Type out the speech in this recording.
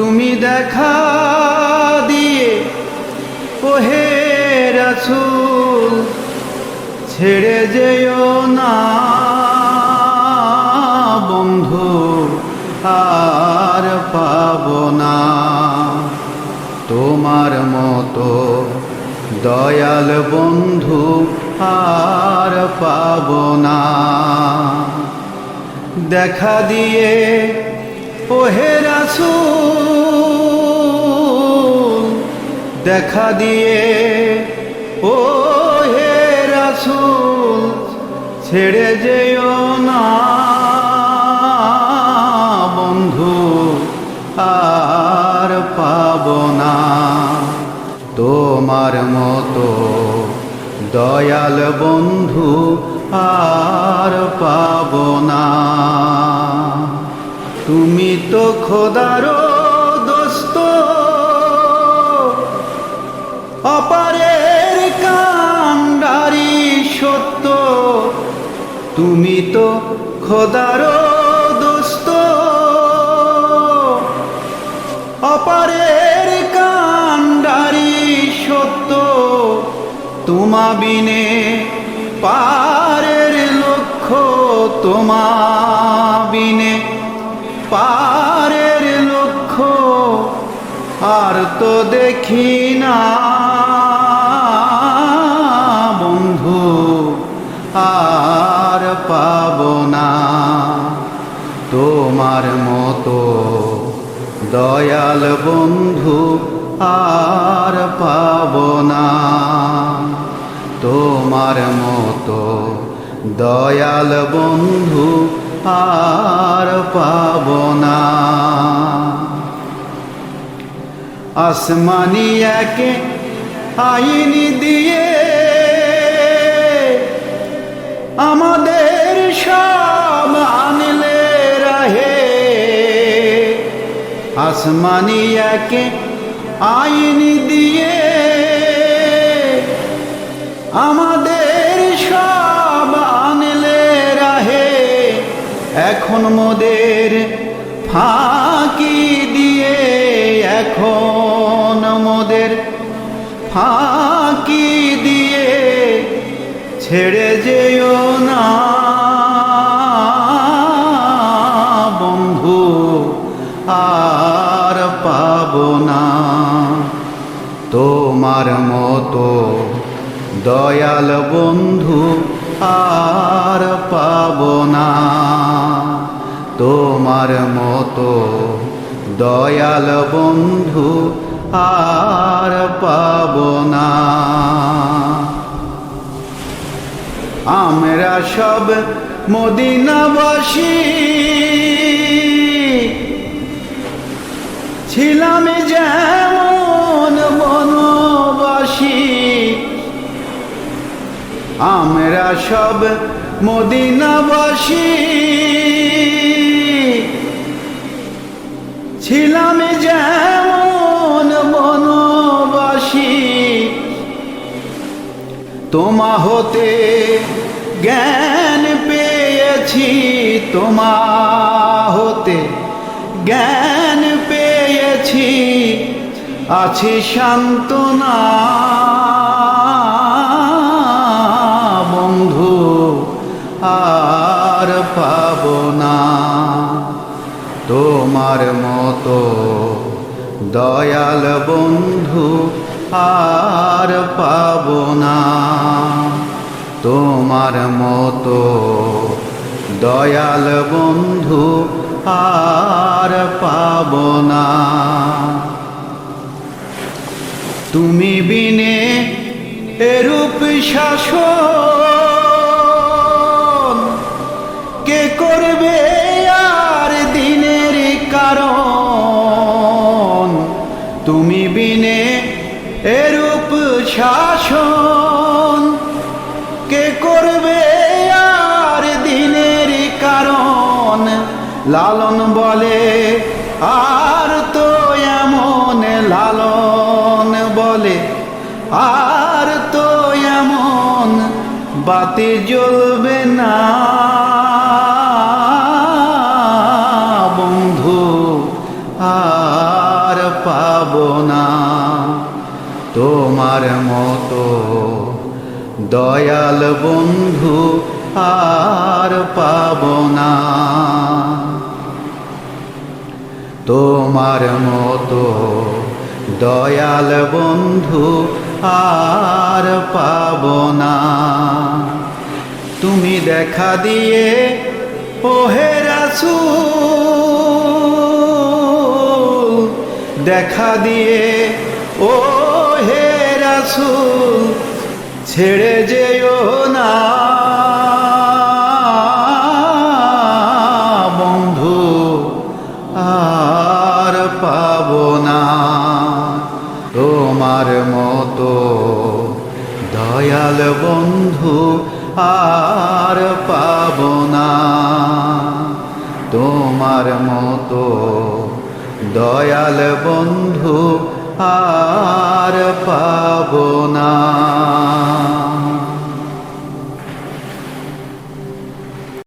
তুমি দেখা দিয়ে ওহে রাসূল, ছেড়ে যেও না বন্ধু, আর পাব না। তোমার মতো দয়াল বন্ধু আর পাব না। দেখা দিয়ে ওহে রাসূল দেখা দিয়ে, ও হে রাসূল, ছেড়ে যেও না বন্ধু, আর পাব না। তোমার মতো দয়াল বন্ধু আর পাব না। তুমি তো খোদারো তুমি তো খোদারো দোস্ত। অপারের কান্ডারি সত্য। তোমা বিনে পারের লক্ষ্য তোমা বিনে পারের লক্ষ্য। আর তো দেখি না। তোমার মতো দয়াল বন্ধু আর পাব না। তোমার মতো দয়াল বন্ধু আর পাব না। আসমানি একে আইনি দিয়ে আসমানি একে আইনি দিয়ে আমাদের সব আনলে রাহে। এখন মোদের ফাঁকি দিয়ে, এখন মোদের ফাঁকি দিয়ে ছেড়ে যেও না। দয়াল বন্ধু, আর পাব না। তোমার মতো দয়াল বন্ধু আর পাব না। আমরা সব মদিনাবাসী ছিলাম যেমন আমরা সব মদিনাবাসী। ছিলাম যেমন বনবাসী। তোমা হতে জ্ঞান পেয়েছি, তোমা হতে জ্ঞান পেয়েছি। আছি শান্তনা তোমার মতো দয়াল বন্ধু আর পাব না। তোমার মতো দয়াল বন্ধু আর পাব না। তুমি বিনে এরূপ শাসন কে করবে করবে আর দিনের কারণ। লালন বলে, আর তো এমন লালন বলে, আর তো এমন বাতি জ্বলবে না। বন্ধু, আর পাব না। তোমার মতো দয়াল বন্ধু আর পাব না। তোমার মতো দয়াল বন্ধু আর পাব না। তুমি দেখা দিয়ে, ওহে দেখা দিয়ে ও হে ছেড়ে যেও না। বন্ধু, আর পাব না। তোমার মতো দয়াল বন্ধু আর পাব না। তোমার মতো দয়াল বন্ধু আর পাবো না।